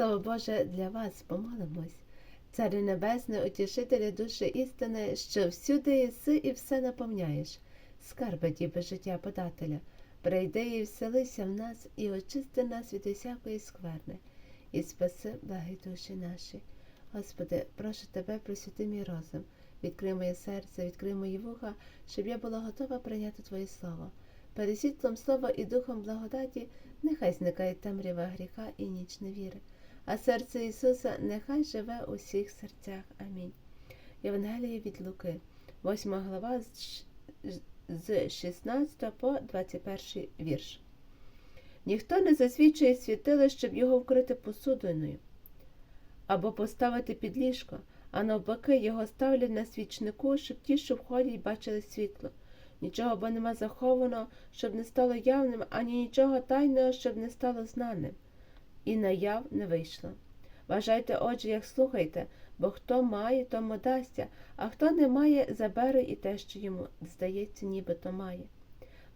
Слово Боже для вас помолимось. Царю Небесний, утішителю душі істини, що всюди єси і все наповняєш, скарби діби життя подателя, прийди і вселися в нас, і очисти нас від усякої скверни, і спаси благі душі наші. Господи, прошу тебе, просвіти мій розум, відкрий моє серце, відкрий мої вуха, щоб я була готова прийняти Твоє Слово. Перед світлом слова і духом благодаті нехай зникає темрява гріха і ніч невіри, а серце Ісуса нехай живе у всіх серцях. Амінь. Євангеліє від Луки, 8 глава з 16 по 21 вірш. Ніхто не засвідчує світила, щоб його вкрити посудиною або поставити під ліжко, а навпаки його ставлять на свічнику, щоб ті, що входять, бачили світло. Нічого бо нема заховано, щоб не стало явним, ані нічого тайного, щоб не стало знаним. І наяв не вийшло. Вважайте, отже, як слухайте, бо хто має, тому дасться, а хто не має, забере і те, що йому здається, нібито має.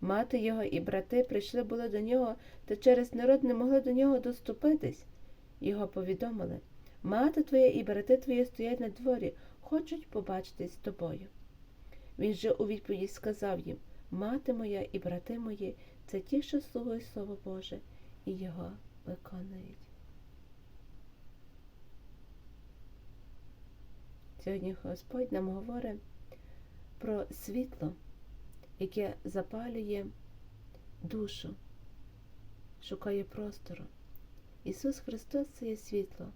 Мати його і брати прийшли були до нього, та через народ не могли до нього доступитись. Його повідомили Мати твоя і брати твої стоять на дворі, хочуть побачитись з тобою. Він же у відповідь сказав їм Мати моя і брати мої це ті, що слугують Слово Боже, і його виконують. Сьогодні Господь нам говорить про світло, яке запалює душу, шукає простору. Ісус Христос це є світло.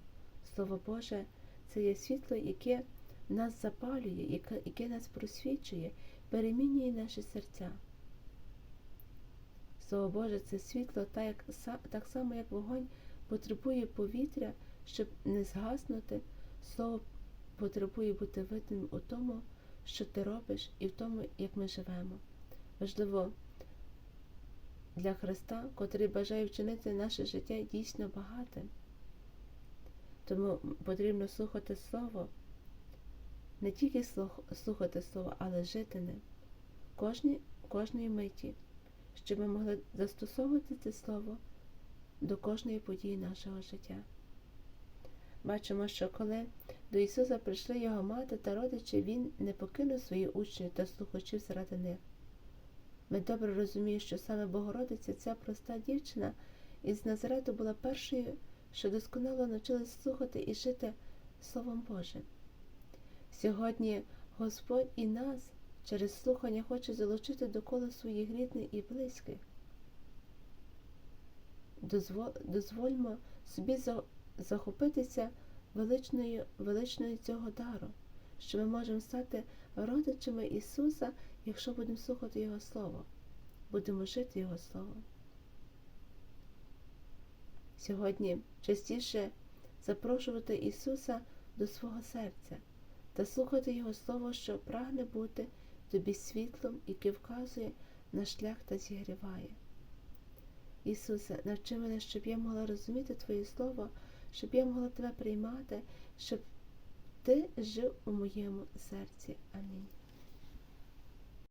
Слово Боже, це є світло, яке нас запалює, яке, нас просвічує, перемінює наші серця. Слово Боже, це світло, так, як, так само, як вогонь потребує повітря, щоб не згаснути. Слово потребує бути видним у тому, що ти робиш, і в тому, як ми живемо. Важливо для Христа, котрий бажає вчинити наше життя дійсно багатим. Тому потрібно слухати Слово, не тільки слухати Слово, але жити ним кожні, кожної миті, щоб ми могли застосовувати це Слово до кожної події нашого життя. Бачимо, що коли до Ісуса прийшли його мати та родичі, Він не покинув свої учні та слухачів заради них. Ми добре розуміємо, що саме Богородиця, ця проста дівчина із Назарету була першою, що досконало навчилась слухати і жити Словом Божим. Сьогодні Господь і нас через слухання хоче залучити до кола своїх рідних і близьких. Дозвол- Дозвольмо собі за- захопитися величною, величною цього дару, що ми можемо стати родичами Ісуса, якщо будемо слухати Його Слово, будемо жити Його Словом. Сьогодні частіше запрошувати Ісуса до свого серця та слухати Його Слово, що прагне бути тобі світлом, яке вказує на шлях та зігріває. Ісусе, навчи мене, щоб я могла розуміти Твоє Слово, щоб я могла Тебе приймати, щоб Ти жив у моєму серці. Амінь.